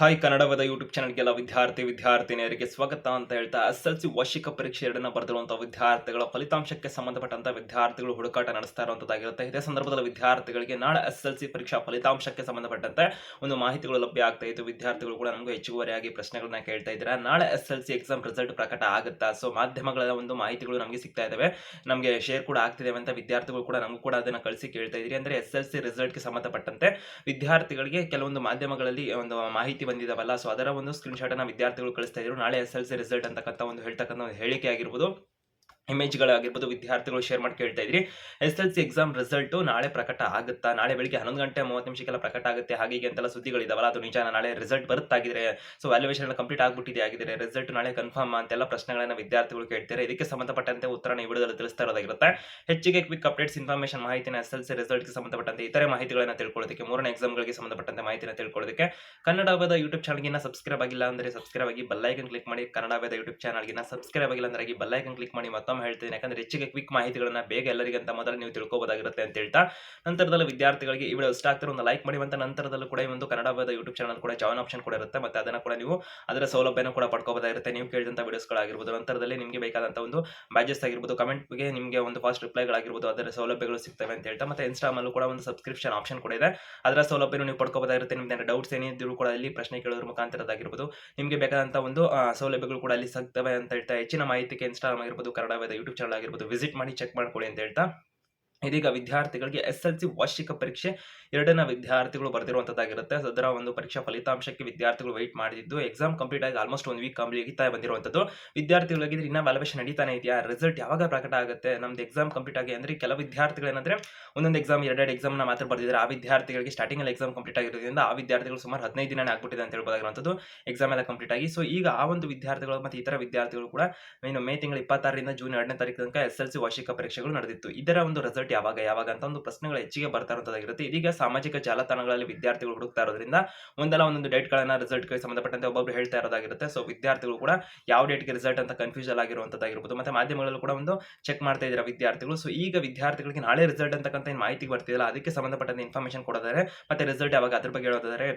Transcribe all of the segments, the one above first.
Hi ಕನ್ನಡವಾದ YouTube ಚಾನಲ್ಗೆಲ್ಲ ವಿದ್ಯಾರ್ಥಿ ವಿದ್ಯಾರ್ಥಿನಿಯರಿಗೆ ಸ್ವಾಗತ ಅಂತ ಹೇಳ್ತಾ, ಎಸ್ ಎಲ್ ಸಿ ವಾರ್ಷಿಕ ಪರೀಕ್ಷೆ ಎರಡನ್ನು ಬರೆದಿರುವಂತಹ ವಿದ್ಯಾರ್ಥಿಗಳ ಫಲಿತಾಂಶಕ್ಕೆ ಸಂಬಂಧಪಟ್ಟಂತ ವಿದ್ಯಾರ್ಥಿಗಳು ಹುಡುಕಾಟ ನಡೆಸ್ತಾ ಇರುವಂತದ್ದಾಗಿರುತ್ತೆ ಇದೇ ಸಂದರ್ಭದಲ್ಲಿ ವಿದ್ಯಾರ್ಥಿಗಳಿಗೆ ನಾಳೆ ಎಸ್ ಎಲ್ ಸಿ ಪರೀಕ್ಷಾ ಫಲಿತಾಂಶಕ್ಕೆ ಸಂಬಂಧಪಟ್ಟಂತೆ ಒಂದು ಮಾಹಿತಿಗಳು ಲಭ್ಯ ಆಗ್ತಾ ಇತ್ತು. ವಿದ್ಯಾರ್ಥಿಗಳು ಕೂಡ ನಮಗೂ ಹೆಚ್ಚುವರಿಯಾಗಿ ಪ್ರಶ್ನೆಗಳನ್ನ ಕೇಳ್ತಾ ಇದ್ದಾರೆ. ನಾಳೆ S L C exam result ಪ್ರಕಟ ಆಗುತ್ತಾ? ಸೊ ಮಾಧ್ಯಮಗಳ ಒಂದು ಮಾಹಿತಿಗಳು ನಮಗೆ ಸಿಗ್ತಾ ಇದ್ದಾವೆ ನಮಗೆ ಶೇರ್ ಕೂಡ ಆಗ್ತಿದೆ ಅಂತ ವಿದ್ಯಾರ್ಥಿಗಳು ಕೂಡ ನಮಗೂ ಕೂಡ ಅದನ್ನು ಕಳಿಸಿ ಕೇಳ್ತಾ ಇದ್ದೀರಿ ಅಂದ್ರೆ ಎಸ್ ಎಲ್ ಸಿ ರಿಸಲ್ಟ್ಗೆ ಸಂಬಂಧಪಟ್ಟಂತೆ ವಿದ್ಯಾರ್ಥಿಗಳಿಗೆ ಕೆಲವೊಂದು ಮಾಧ್ಯಮಗಳಲ್ಲಿ ಒಂದು ಮಾಹಿತಿ ಬಂದಿದಾವಲ್ಲ. ಸೊ ಅದರ ಒಂದು ಸ್ಕ್ರೀನ್ ಶಾಟ್ ಅನ್ನ ವಿದ್ಯಾರ್ಥಿಗಳು ಕಳಿಸ್ತಾ ಇದ್ರು. ನಾಳೆ ಎಸ್ ಎಲ್ ಸಿ ರಿಸಲ್ಟ್ ಅಂತಕ್ಕಂಥ ಒಂದು ಹೇಳ್ತಕ್ಕಂಥ ಒಂದು ಹೇಳಿಕೆ ಆಗಿರ್ಬೋದು. ಇಮೇಜ್ಗಳಾಗಿರ್ಬೋದು ವಿದ್ಯಾರ್ಥಿಗಳು ಶೇರ್ ಮಾಡಿ ಕೇಳ್ತಾ ಇದ್ರಿ. S L C exam result ನಾಳೆ ಪ್ರಕಟ ಆಗುತ್ತಾ? ನಾಳೆ ಬೆಳಿಗ್ಗೆ ಹನ್ನೊಂದು ಗಂಟೆ ಮೂವತ್ತು ನಿಮಿಷಕ್ಕೆಲ್ಲ ಪ್ರಕಟ ಆಗುತ್ತೆ. ಹಾಗೆ ಅಂತೆಲ್ಲ ಸುದ್ದಿಗಳಿದಾವಲ್ಲ, ಅದು ನಿಜ ನಾಳೆ ರಿಸಲ್ಟ್ ಬರುತ್ತಾಗಿದ್ರೆ ಸೊ ವ್ಯಾಲ್ಯೂಯೇಷನ್ ಎಲ್ಲ ಕಂಪ್ಲೀಟ್ ಆಗಿಬಿಟ್ಟಿದೆ. ಆಗಿದೆ ರಿಸಲ್ಟ್ ನಾಳೆ ಕನ್ಫರ್ಮ್ ಅಂತೆಲ್ಲ ಪ್ರಶ್ನೆಗಳನ್ನ ವಿದ್ಯಾರ್ಥಿಗಳು ಕೇಳ್ತಾರೆ ಇದಕ್ಕೆ ಸಂಬಂಧಪಟ್ಟಂತೆ ಉತ್ತರ ಈ ವಿಡಿಯೋದಲ್ಲಿ ತಿಳಿಸ್ತಾ ಇರೋದಾಗಿರುತ್ತೆ. ಹೆಚ್ಚಿಗೆ ಕ್ವಿಕ್ ಅಪ್ಡೇಟ್ಸ್ ಇನ್ಫಾರ್ಮೇಷನ್ ಮಾಹಿತಿನ ಎಸ್ ಎಲ್ ಸಿ ರಿಸಲ್ಟ್ಗೆ ಸಂಬಂಧಪಟ್ಟಂತೆ ಇತರೆ ಮಾಹಿತಿಗಳನ್ನು ತಿಳ್ಕೊಳ್ಳೋದಕ್ಕೆ, ಮೂರನೇ ಎಕ್ಸಾಮ್ಗಳಿಗೆ ಸಂಬಂಧಪಟ್ಟಂತೆ ಮಾಹಿತಿನ ತಿಳ್ಕೊಳ್ಳೋದಕ್ಕೆ ಕನ್ನಡವಾದ ಯೂಟ್ಯೂಬ್ ಚಾನಲ್ಗಿನ ಸಬ್ಸ್ಕ್ರೈಬ್ ಆಗಿಲ್ಲ ಅಂದರೆ ಸಬ್ಸ್ಕ್ರೈಬ್ ಆಗಿ ಬೆಲ್ಲೈಕನ್ ಕ್ಲಿಕ್ ಮಾಡಿ. ಕನ್ನಡವಾದ ಯೂಟ್ಯೂಬ್ ಚಾನಲ್ಗಿನ ಸಬ್ಸ್ಕ್ರೈಬ್ ಆಗಿಲ್ಲ ಅಂದ್ರೆ ಬೆಲ್ಲೈಕನ್ ಕ್ಲಿಕ್ ಮಾಡಿ ಮತ್ತೊಮ್ಮೆ ಹೇಳ್ತೀನಿ. ಯಾಕಂದ್ರೆ ಹೆಚ್ಚಿಗೆ ಕ್ವಿಕ್ ಮಾಹಿತಿಗಳನ್ನ ಬೇಗ ಎಲ್ಲರಿಗಂತ ಮೊದಲು ನೀವು ತಿಳ್ಕೋಬೋದಾಗಿರುತ್ತೆ ಅಂತ ಹೇಳ್ತಾ, ನಂತರದಲ್ಲಿ ವಿದ್ಯಾರ್ಥಿಗಳಿಗೆ ಈ ವಿಡಿಯೋ ಇಷ್ಟ ಆಗ್ತಾರೆ ಒಂದು ಲೈಕ್ ಮಾಡಿ ಮತ್ತು ನಂತರದಲ್ಲೂ ಕೂಡ ಒಂದು ಕನ್ನಡವಾದ ಯೂಟ್ಯೂಬ್ ಚಾನಲ್ ಕೂಡ ಜಾಯ್ನ್ ಆಪ್ಷನ್ ಕೂಡ ಇರುತ್ತೆ. ಮತ್ತೆ ಅದನ್ನ ಕೂಡ ನೀವು ಅದರ ಸೌಲಭ್ಯನ ಕೂಡ ಪಡ್ಕೋಬೋದಾಗಿರುತ್ತೆ. ನೀವು ಕೇಳಿದಂಥ ವಿಡಿಯೋಸ್ಗಳಾಗಿರ್ಬೋದು ನಂತರದಲ್ಲಿ ನಿಮಗೆ ಬೇಕಾದಂಥ ಒಂದು ಬ್ಯಾಜಸ್ ಆಗಿರ್ಬೋದು ಕಮೆಂಟ್ಗೆ ನಿಮಗೆ ಒಂದು ಫಾಸ್ಟ್ ರಿಪ್ಲೈಗಳಾಗಿರ್ಬೋದು ಅದರ ಸೌಲಭ್ಯಗಳು ಸಿಗ್ತವೆ ಅಂತ ಹೇಳ್ತಾ, ಮತ್ತೆ ಇನ್ಸ್ಟಾಮಲ್ಲೂ ಕೂಡ ಒಂದು ಸಬ್ಸ್ಕ್ರಿಪ್ಷನ್ ಆಪ್ಷನ್ ಕೂಡ ಇದೆ. ಅದರ ಸೌಲಭ್ಯನೂ ನೀವು ಪಡ್ಕೋಬೋದಾಗಿರುತ್ತೆ. ನಿಮ್ಗೆ ಡೌಟ್ಸ್ ಏನಿದ್ರು ಕೂಡ ಅಲ್ಲಿ ಪ್ರಶ್ನೆ ಕೇಳೋದ್ರ ಮುಖಾಂತರದಾಗಿರ್ಬೋದು ನಿಮಗೆ ಬೇಕಾದಂಥ ಒಂದು ಸೌಲಭ್ಯಗಳು ಕೂಡ ಅಲ್ಲಿ ಸಿಗ್ತವೆ ಅಂತ ಹೇಳ್ತಾ, ಹೆಚ್ಚಿನ ಮಾಹಿತಿಗೆ ಇನ್ಸ್ಟಾಗ್ರಾಮ್ ಆಗಿರ್ಬೋದು ಕನ್ನಡವಾದ ಯೂಟ್ಯೂಬ್ ಚಾನಲ್ ಆಗಿರ್ಬೋದು ವಿಸಿಟ್ ಮಾಡಿ ಚೆಕ್ ಮಾಡ್ಕೊಳ್ಳಿ ಅಂತ ಹೇಳ್ತಾ ಇದೀಗ ವಿದ್ಯಾರ್ಥಿಗಳಿಗೆ ಎಸ್ ಎಲ್ ಸಿ ವಾರ್ಷಿಕ ಪರೀಕ್ಷೆ, ಎರಡನೇ ವಿದ್ಯಾರ್ಥಿಗಳು ಬರೆದಿರುವಂಥದ್ದಾಗಿರುತ್ತೆ. ಸೊ ಅದರ ಒಂದು ಪರೀಕ್ಷಾ ಫಲಿತಾಂಶಕ್ಕೆ ವಿದ್ಯಾರ್ಥಿಗಳು ವೆಯ್ಟ್ ಮಾಡಿದ್ದು ಎಕ್ಸಾಮ್ ಕಂಪ್ಲೀಟ್ ಆಗಿ ಆಲ್ಮೋಸ್ಟ್ ಒಂದು ವೀಕ್ ಕಂಪ್ಲೀಟ್ ಬಂದಿರುವಂಥದ್ದು. ವಿದ್ಯಾರ್ಥಿಗಳಿಗೆ ಇನ್ನೂ ವ್ಯಾಲ್ಯೂಷನ್ ನಡೀತಾನೆ ಇದೆಯಾ? ರಿಸಲ್ಟ್ ಯಾವಾಗ ಪ್ರಕಟ ಆಗುತ್ತೆ? ನಮ್ದು ಎಕ್ಸಾಮ್ ಕಂಪ್ಲೀಟ್ ಆಗಿ ಅಂದರೆ ಕೆಲವು ವಿದ್ಯಾರ್ಥಿಗಳು ಏನಂದ್ರೆ, ಒಂದೊಂದು ಎಕ್ಸಾಮ್ ಎರಡೆರಡು ಎಕ್ಸಾಮ್ನ ಮಾತ್ರ ಬರೆದಿದ್ದಾರೆ. ಆ ವಿದ್ಯಾರ್ಥಿಗಳಿಗೆ ಸ್ಟಾರ್ಟಿಂಗಲ್ಲಿ ಎಕ್ಸಾಮ್ ಕಂಪ್ಲೀಟ್ ಆಗಿರೋದ್ರಿಂದ ಆ ವಿದ್ಯಾರ್ಥಿಗಳು ಸುಮಾರು ಹದಿನೈದು ದಿನ ಆಗ್ಬಿಟ್ಟಿದೆ ಅಂತ ಹೇಳ್ಬೋದಾಗಿರುವಂಥದ್ದು. ಎಕ್ಸಾಮ್ ಎಲ್ಲ ಕಂಪ್ಲೀಟ್ ಆಗಿ. ಸೊ ಈಗ ಆ ಒಂದು ವಿದ್ಯಾರ್ಥಿಗಳು ಮತ್ತು ಇತರ ವಿದ್ಯಾರ್ಥಿಗಳು ಕೂಡ, ಇನ್ನು ಮೇ ತಿಂಗಳ ಇಪ್ಪತ್ತಾರರಿಂದ ಜೂನ್ ಎರಡನೇ ತಾರೀಕು ತನಕ ಎಸ್ ಎಲ್ ಸಿ ವಾರ್ಷಿಕ ಪರೀಕ್ಷೆಗಳು ನಡೆದಿತ್ತು. ಇದರ ಒಂದು ರಿಸಲ್ಟ್ ಯಾವಾಗ ಯಾವಾಗ ಅಂತ ಒಂದು ಪ್ರಶ್ನೆಗಳು ಹೆಚ್ಚಿಗೆ ಬರ್ತಾ ಇರುವಂಥದ್ದಾಗಿರುತ್ತೆ ಇದೀಗ ಸಾಮಾಜಿಕ ಜಾಲತಾಣಗಳಲ್ಲಿ ವಿದ್ಯಾರ್ಥಿಗಳು ಹುಡುಕ್ತಾ ಇರೋದ್ರಿಂದ ಒಂದಲ್ಲ ಒಂದೊಂದು ಡೇಟ್ಗಳನ್ನ ರಿಸಲ್ಟ್ಗೆ ಸಂಬಂಧಪಟ್ಟಂತೆ ಒಬ್ಬೊಬ್ರು ಹೇಳ್ತಾ ಇರೋದಾಗಿರುತ್ತೆ. ಸೊ ವಿದ್ಯಾರ್ಥಿಗಳು ಕೂಡ ಯಾವ ಡೇಟ್ಗೆ ರಿಸಲ್ಟ್ ಅಂತ ಕನ್ಫ್ಯೂಷನ್ ಆಗಿರುವಂತದ್ದಾಗಿರ್ಬೋದು. ಮತ್ತೆ ಮಾಧ್ಯಮಗಳಲ್ಲೂ ಕೂಡ ಒಂದು ಚೆಕ್ ಮಾಡ್ತಾ ಇದ್ದಾರೆ ವಿದ್ಯಾರ್ಥಿಗಳು. ಸೊ ಈಗ ವಿದ್ಯಾರ್ಥಿಗಳಿಗೆ ನಾಳೆ ರಿಸಲ್ಟ್ ಅಂತಕ್ಕಂಥ ಮಾಹಿತಿ ಬರ್ತಿದಲ್ಲ ಅದಕ್ಕೆ ಸಂಬಂಧಪಟ್ಟಂತೆ ಇನ್ಫಾರ್ಮೇಶನ್ ಕೊಡೋದಾರೆ ಮತ್ತೆ ರಿಸಲ್ಟ್ ಯಾವಾಗ ಅದ್ರ ಬಗ್ಗೆ ಹೇಳೋದಾದ್ರೆ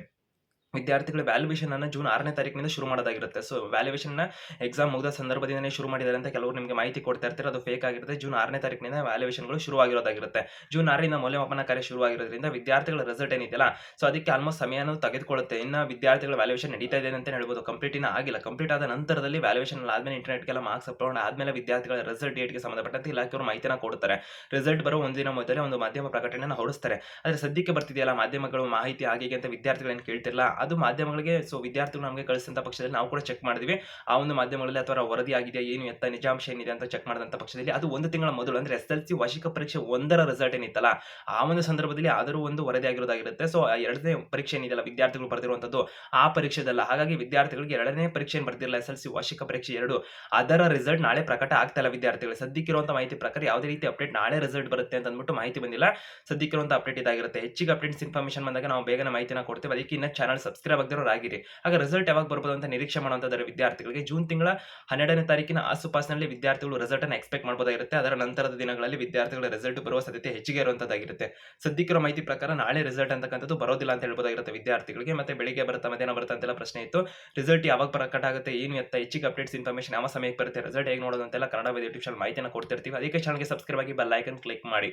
ವಿದ್ಯಾರ್ಥಿಗಳ ವ್ಯಾಲ್ಯೂಯೇಷನ್ ಅನ್ನು ಜೂನ್ ಆರನೇ ತಾರೀಕಿನಿಂದ ಶುರು ಮಾಡೋದಾಗಿರುತ್ತೆ. ಸೊ ವ್ಯಾಲ್ಯೂಯೇಷನ್ ಎಕ್ಸಾಮ್ ಮುಗಿದ ಸಂದರ್ಭದಿಂದನೇ ಶುರು ಮಾಡಿದ್ದಾರೆ ಅಂತ ಕೆಲವರು ನಿಮಗೆ ಮಾಹಿತಿ ಕೊಡ್ತಾ ಇರ್ತಾರೆ. ಅದು ಫೇಕ್ ಆಗಿರುತ್ತೆ. ಜೂನ್ ಆರನೇ ತಾರೀಕಿನಿಂದ ವ್ಯಾಲ್ಯೂಯೇಷನ್ಗಳು ಶುರುವಾಗಿರೋದಾಗಿರುತ್ತೆ. ಜೂನ್ ಆರರಿಂದ ಮೌಲ್ಯಮಾಪನ ಕಾರ್ಯ ಶುರುವಾಗಿರೋದ್ರಿಂದ ವಿದ್ಯಾರ್ಥಿಗಳ ರಿಸಲ್ಟ್ ಏನಿದೆಯಲ್ಲ ಸೊ ಅದಕ್ಕೆ ಆಲ್ಮೋಸ್ಟ್ ಸಮಯನೂ ತೆಗೆದುಕೊಳ್ಳುತ್ತೆ. ಇನ್ನು ವಿದ್ಯಾರ್ಥಿಗಳ ವ್ಯಾಲ್ಯೂಯೇಷನ್ ನಡೀತಾ ಇದೆ ಅಂತ ಹೇಳ್ಬೋದು. ಕಂಪ್ಲೀಟ್ ಇನ್ನೂ ಆಗಿಲ್ಲ. ಕಂಪ್ಲೀಟ್ ಆದ ನಂತರದಲ್ಲಿ ವ್ಯಾಲ್ಯೂಯೇಷನ್ ಆದ್ಮೇಲೆ ಇಂಟರ್ನೆಟ್ಗೆಲ್ಲ ಮಾರ್ಕ್ಸ್ ಅಪ್ಲೋಡ್ ಆದ್ಮೇಲೆ ವಿದ್ಯಾರ್ಥಿಗಳ ರಿಸಲ್ಟ್ ಡೇಟ್ಗೆ ಸಂಬಂಧಪಟ್ಟಂತೆ ಇಲಾಖೆಯವರು ಮಾಹಿತಿನ ಕೊಡ್ತಾರೆ ರಿಸಲ್ಟ್ ಬರೋ ಒಂದಿನ ಮೊದಲೇ ಒಂದು ಮಾಧ್ಯಮ ಪ್ರಕಟಣೆಯನ್ನು ಹೊರಡಿಸ್ತಾರೆ. ಆದರೆ ಸದ್ಯಕ್ಕೆ ಬರ್ತಿದೆಯಲ್ಲ ಮಾಧ್ಯಮಗಳು ಮಾಹಿತಿ ಆಗಿ ಅಂತ ವಿದ್ಯಾರ್ಥಿಗಳೇನು ಕೇಳ್ತಿರಲ್ಲ ಅದು ಮಾಧ್ಯಮಗಳಿಗೆ ಸೊ ವಿದ್ಯಾರ್ಥಿಗಳು ನಮಗೆ ಕಳಿಸಿದಂಥ ಪಕ್ಷದಲ್ಲಿ ನಾವು ಕೂಡ ಚೆಕ್ ಮಾಡಿದ್ವಿ. ಆ ಒಂದು ಮಾಧ್ಯಮಗಳಲ್ಲಿ ಅಥವಾ ವರದಿ ಆಗಿದೆಯಾ, ಏನು ಎತ್ತ, ನಿಜಾಂಶ ಏನಿದೆ ಅಂತ ಚೆಕ್ ಮಾಡಿದಂಥ ಪಕ್ಷದಲ್ಲಿ ಅದು ಒಂದು ತಿಂಗಳ ಮೊದಲು, ಅಂದರೆ ಎಸ್ ಎಲ್ ಸಿ ವಾರ್ಷಿಕ ಪರೀಕ್ಷೆ ಒಂದರ ರಿಸಲ್ಟ್ ಏನಿತ್ತಲ್ಲ, ಆ ಒಂದು ಸಂದರ್ಭದಲ್ಲಿ ಆದರೂ ಒಂದು ವರದಿ ಆಗಿರೋದಾಗಿರುತ್ತೆ. ಸೊ ಎರಡನೇ ಪರೀಕ್ಷೆ ಏನಿದೆಯಲ್ಲ ವಿದ್ಯಾರ್ಥಿಗಳು ಬರೆದಿರುವಂಥದ್ದು ಆ ಪರೀಕ್ಷೆದಲ್ಲ. ಹಾಗಾಗಿ ವಿದ್ಯಾರ್ಥಿಗಳಿಗೆ ಎರಡನೇ ಪರೀಕ್ಷೆ ಬರ್ತಿರಲ್ಲ ಎಸ್ ಎಲ್ ಸಿ ವಾರ್ಷಿಕ ಪರೀಕ್ಷೆ ಎರಡು, ಅದರ ರಿಸಲ್ಟ್ ನಾಳೆ ಪ್ರಕಟ ಆಗ್ತಾ ವಿದ್ಯಾರ್ಥಿಗಳು. ಸದ್ಯಕ್ಕಿರುವಂಥ ಮಾಹಿತಿ ಪ್ರಕಾರ ಯಾವುದೇ ರೀತಿ ಅಪ್ಡೇಟ್ ನಾಳೆ ರಿಸಲ್ಟ್ ಬರುತ್ತೆ ಅಂತ ಅಂದ್ಬಿಟ್ಟು ಮಾಹಿತಿ ಬಂದಿಲ್ಲ. ಸದ್ಯಕ್ಕಿರುವಂಥ ಅಪ್ಡೇಟ್ ಇದಾಗಿರುತ್ತೆ. ಹೆಚ್ಚಿಗೆ ಅಪ್ಡೇಟ್ಸ್ ಇನ್ಫಾರ್ಮೇಷನ್ ಬಂದಾಗ ನಾವು ಬೇಗನೆ ಮಾಹಿತಿನ ಕೊಡ್ತೇವೆ. ಅದಕ್ಕೆ ಇನ್ನ ಚಾನಲ್ ಸಬ್ಸ್ಕ್ರೈಬ್ ಆಗಿರೋರು ಆಗಿರಿ ಆಗ ರಿಸಲ್ಟ್ ಯಾವಾಗ ಬರ್ಬೋದು ಅಂತ ನಿರೀಕ್ಷೆ ಮಾಡುವಂಥದ್ದಾರೆ ವಿದ್ಯಾರ್ಥಿಗಳಿಗೆ ಜೂನ್ ತಿಂಗಳ ಹನ್ನೆರಡನೇ ತಾರೀಕಿನ ಆಸುಪಾಸಿನಲ್ಲಿ ವಿದ್ಯಾರ್ಥಿಗಳು ರಿಸಲ್ಟ್ ಅನ್ನು ಎಕ್ಸ್ಪೆಕ್ಟ್ ಮಾಡಬಹುದಾಗಿರುತ್ತೆ ಅದರ ನಂತರದ ದಿನಗಳಲ್ಲಿ ವಿದ್ಯಾರ್ಥಿಗಳ ರಿಸಲ್ಟ್ ಬರುವ ಸಾಧ್ಯತೆ ಹೆಚ್ಚಿಗೆ ಇರುವಂತದ್ದಾಗಿರುತ್ತೆ ಸದ್ಯಕ್ಕಿರೋ ಮಾಹಿತಿ ಪ್ರಕಾರ ನಾಳೆ ರಿಸಲ್ಟ್ ಅಂತಕ್ಕಂಥದ್ದು ಬರೋದಿಲ್ಲ ಅಂತ ಹೇಳ್ಬೋದಾಗಿರುತ್ತೆ ವಿದ್ಯಾರ್ಥಿಗಳಿಗೆ. ಮತ್ತೆ ಬೆಳಿಗ್ಗೆ ಬರುತ್ತಾ ಮಧ್ಯಾಹ್ನ ಬರುತ್ತಾ ಅಂತೆಲ್ಲ ಪ್ರಶ್ನೆ ಇತ್ತು. ರಿಸಲ್ಟ್ ಯಾವಾಗ ಪ್ರಕಟ ಆಗುತ್ತೆ, ಏನು ಎತ್ತ, ಹೆಚ್ಚಿಗೆ ಅಪ್ಡೇಟ್ಸ್ ಇನ್ಫಾರ್ಮೇಷನ್ ಯಾವ ಸಮಯಕ್ಕೆ ಬರುತ್ತೆ ರಿಸಲ್ಟ್ ಹೇಗೆ ನೋಡೋದಂತೆಲ್ಲ ಕನ್ನಡ ಯೂಟ್ಯೂಬ್ ಚಾನಲ್ ಮಾಹಿತಿಯನ್ನು ಕೊಡ್ತಿರ್ತೀವಿ. ಅದಕ್ಕೆ ಚಾನಲ್ಗೆ ಸಬ್ಸ್ಕ್ರೈಬ್ ಆಗಿ ಬೆಲ್ ಐಕನ್ ಕ್ಲಿಕ್ ಮಾಡಿ.